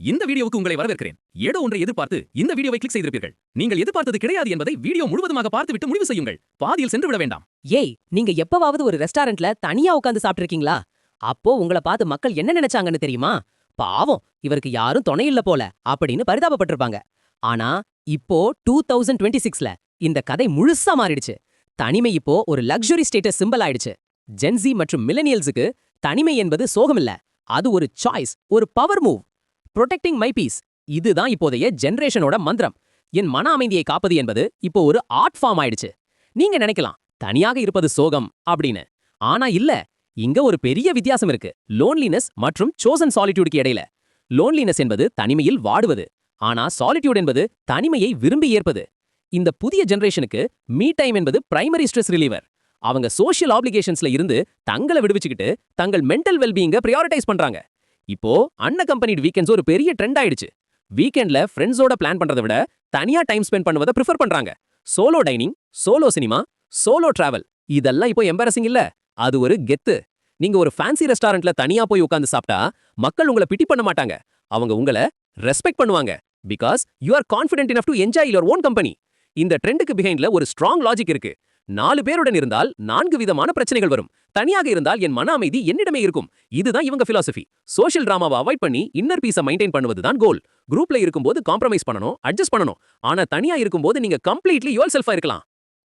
இந்த வீடியோவுக்கு உங்களை வரவேற்கிறேன். ஏதோ ஒன்றை எதிர்பார்த்து இந்த வீடியோவை கிளிக் செய்திருப்பீர்கள். நீங்கள் எதிர்பார்த்தது கிடையாது என்பதை வீடியோ முழுவதுமாக பார்த்துவிட்டு முடிவு செய்யுங்கள். பாதியில் சென்று விட வேண்டாம். ஏய் நீங்க எப்பவாவது ஒரு ரெஸ்டாரண்ட்ல தனியா உட்காந்து சாப்பிட்டிருக்கீங்களா? அப்போ உங்கள பார்த்து மக்கள் என்ன நினைச்சாங்கன்னு தெரியுமா? பாவம் இவருக்கு யாரும் துணை இல்ல போல அப்படின்னு பரிதாபப்பட்டிருப்பாங்க. ஆனா இப்போ டூ தௌசண்ட் டுவெண்ட்டி சிக்ஸ்ல இந்த கதை முழுசா மாறிடுச்சு. தனிமை இப்போ ஒரு லக்ஸுரி ஸ்டேட்டஸ் சிம்பிள் ஆயிடுச்சு. ஜென்சி மற்றும் மில்லனியல்ஸுக்கு தனிமை என்பது சோகமில்ல. அது ஒரு சாய்ஸ் ஒரு power move protecting my peace இதுதான் இப்போதைய ஜென்ரேஷனோட மந்திரம். என் மன அமைதியை காப்பது என்பது இப்போ ஒரு ஆர்ட் ஃபார்ம் ஆயிடுச்சு. நீங்க நினைக்கலாம் தனியாக இருப்பது சோகம் அப்படின்னு. ஆனா இல்ல இங்க ஒரு பெரிய வித்தியாசம் இருக்கு. லோன்லினஸ் மற்றும் சோசன் சாலிட்யூடுக்கு இடையில. லோன்லினஸ் என்பது தனிமையில் வாடுவது. ஆனா சாலிட்யூட் என்பது தனிமையை விரும்பி ஏற்பது. இந்த புதிய ஜெனரேஷனுக்கு மீ டைம் என்பது பிரைமரி ஸ்ட்ரெஸ் ரிலீவர் அவங்க சோஷியல் ஆப்ளிகேஷன்ஸ்ல இருந்து தங்களை விடுவிச்சுக்கிட்டு தங்கள் மென்டல் வெல்பீயிங்க ப்ரியாரிட்டைஸ் பண்றாங்க. இப்போ அன்ன கம்பெனி வீக்கெண்ட்ஸ் ஒரு பெரிய ட்ரெண்ட் ஆயிடுச்சு. வீக்கெண்ட்ல ஃப்ரெண்ட்ஸோட பிளான் பண்றதை விட தனியா டைம் ஸ்பெண்ட் பண்ணுவதை ப்ரிஃபர் பண்றாங்க. Solo dining solo cinema solo travel இதெல்லாம் இப்போ எம்பாரசிங் இல்ல. அது ஒரு கெத்து. நீங்க ஒரு ஃபேன்சி ரெஸ்டாரண்ட்ல தனியா போய் உட்காந்து சாப்பிட்டா மக்கள் உங்களை பிட்டி பண்ண மாட்டாங்க. அவங்க உங்களை ரெஸ்பெக்ட் பண்ணுவாங்க. Because you are confident enough to enjoy your own company இந்த ட்ரெண்டுக்கு பிஹைண்ட்ல ஒரு ஸ்ட்ராங் லாஜிக் இருக்கு. நாலு பேருடன் இருந்தால் நான்கு விதமான பிரச்சனைகள் வரும். தனியாக இருந்தால் என் மன அமைதி என்னிடமே இருக்கும். இதுதான் இவங்க பிலாசபி சோஷியல் டிராமாவை அவாய்ட் பண்ணி இன்னர் பீஸை மெயின்டைன் பண்ணுவது தான் கோல் குரூப்ல இருக்கும்போது காம்ப்ரமைஸ் பண்ணணும் அட்ஜஸ்ட் பண்ணணும். ஆனா தனியா இருக்கும்போது நீங்க கம்ப்ளீட்லி யோர் செல்ஃபா இருக்கலாம்.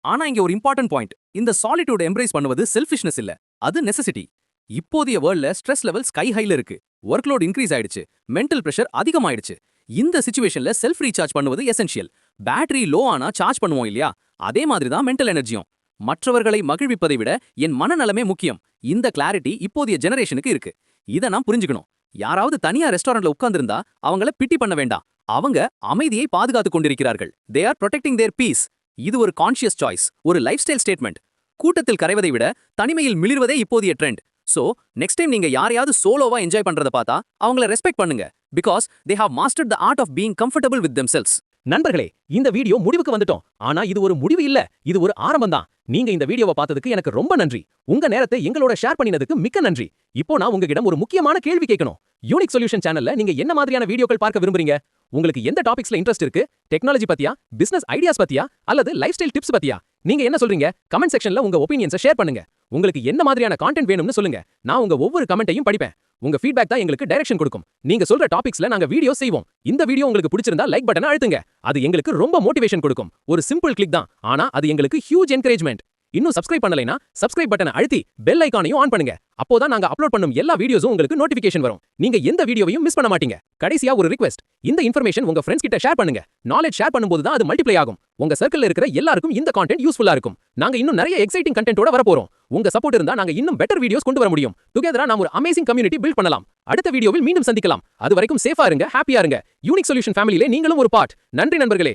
ஆனா இங்க ஒரு இம்பார்ட்டன்ட் பாயிண்ட் இந்த சாலிட்யூட் எம்ப்ரேஸ் பண்ணுவது செல்ஃபிஷ்னஸ் இல்ல. அது நெசசிட்டி இப்போதைய வேர்ல்ட்ல ஸ்ட்ரெஸ் லெவல் ஸ்கை ஹைல இருக்கு. ஒர்க்லோட் இன்க்ரீஸ் ஆயிடுச்சு. மென்டல் பிரஷர் அதிகமாயிடுச்சு. இந்த சுச்சுவேஷன்ல செல்ஃப் ரீசார்ஜ் பண்ணுவது எசென்ஷியல் பேட்டரி லோ ஆனா சார்ஜ் பண்ணுவோம் இல்லையா? அதே மாதிரி தான் மென்டல் எனர்ஜியும் மற்றவர்களை மகிழ்விப்பதை விட என் மனநலமே முக்கியம். இந்த கிளாரிட்டி இப்போதைய ஜெனரேஷனுக்கு இருக்கு. இதை நான் புரிஞ்சுக்கணும். யாராவது தனியா ரெஸ்டாரண்ட்ல உட்கார்ந்திருந்தா அவங்கள பிட்டி பண்ண வேண்டாம். அவங்க அமைதியை பாதுகாத்துக் கொண்டிருக்கிறார்கள். They are protecting their peace இது ஒரு கான்ஷியஸ் சாய்ஸ் ஒரு லைஃப் ஸ்டைல் ஸ்டேட்மெண்ட் கூட்டத்தில் கரைவதை விட தனிமையில் மிளிர்வதே இப்போதைய ட்ரெண்ட் சோ நெக்ஸ்ட் டைம் நீங்க யாரையாவது சோலோவா என்ஜாய் பண்றத பார்த்தா அவங்கள ரெஸ்பெக்ட் பண்ணுங்க. Because they have mastered the art of being comfortable with themselves நண்பர்களே இந்த வீடியோ முடிவுக்கு வந்துட்டோம். ஆனா இது ஒரு முடிவு இல்ல. இது ஒரு ஆரம்பம் தான் நீங்க இந்த வீடியோவை பார்த்ததுக்கு எனக்கு ரொம்ப நன்றி. உங்க நேரத்தை எங்களோட ஷேர் பண்ணினதுக்கு மிக்க நன்றி. இப்போ நான் உங்ககிட்ட ஒரு முக்கியமான கேள்வி கேட்கணும். யூனிக் சொல்யூஷன் சேனல்ல நீங்க என்ன மாதிரியான வீடியோக்கள் பார்க்க விரும்புறீங்க? உங்களுக்கு எந்த டாபிக்ஸ்ல இன்ட்ரெஸ்ட் இருக்கு? டெக்னாலஜி பத்தியா? பிசினஸ் ஐடியாஸ் பத்தியா? அல்லது லைஃப் ஸ்டைல் டிப்ஸ் பத்தியா? நீங்க என்ன சொல்றீங்க? கமெண்ட் செக்ஷன்ல உங்க ஒப்பீனியன்ஸை ஷேர் பண்ணுங்க. உங்களுக்கு என்ன மாதிரியான கான்டென்ட் வேணும்னு சொல்லுங்க. நான் உங்க ஒவ்வொரு கமெண்ட்டையும் படிப்பேன். உங்க ஃபீட்பேக் தான் எங்களுக்கு டைரக்ஷன் கொடுக்கும். நீங்க சொல்ற டாபிக்ஸ்ல நாங்க வீடியோ செய்வோம். இந்த வீடியோ உங்களுக்கு பிடிச்சிருந்தா லைக் பட்டனை அழுத்துங்க. அது எங்களுக்கு ரொம்ப மோட்டிவேஷன் கொடுக்கும். ஒரு சிம்பிள் கிளிக் தான். ஆனா அது எங்களுக்கு ஹியூஜ் என்கரேஜ்மெண்ட் இன்னும் சப்ஸ்கிரைப் பண்ணலைனா சப்ஸ்கிரைப் பட்டனை அழுத்தி பெல் ஐக்கானையும் ஆன் பண்ணுங்க. அப்போதான் நாங்க அப்லோட் பண்ணும் எல்லா வீடியோஸும் உங்களுக்கு நோட்டிபிகேஷன் வரும். நீங்க எந்த வீடியோவையும் மிஸ் பண்ண மாட்டீங்க. கடைசியா ஒரு ரிக்வெஸ்ட் இந்த இன்ஃபர்மேஷன் உங்க ஃப்ரெண்ட்ஸ் கிட்ட ஷேர் பண்ணுங்க. நாலேஜ் ஷேர் பண்ணும்போது தான் அது மல்டிப்ளை ஆகும். உங்க சர்க்கிள் இருக்கிற எல்லாருக்கும் இந்த கான்டென்ட் யூஸ்ஃபுல்லா இருக்கும். நாங்க இன்னும் நிறைய எக்ஸைட்டிங் கண்டென்ட்டோட வரப்போறோம். உங்க சப்போர்ட் இருந்தா நாங்க இன்னும் பெட்டர் வீடியோஸ் கொண்டு வர முடியும். டுகெதரா நாம ஒரு அமேசிங் கம்யூனிட்டி பில்ட் பண்ணலாம். அடுத்த வீடியோவில் மீண்டும் சந்திக்கலாம். அது வரைக்கும் சேஃபா இருங்க ஹாப்பியா இருங்க. யூனிக் சொல்யூஷன் ஃபேமிலியிலே நீங்களும் ஒரு பார்ட் நன்றி நண்பர்களே.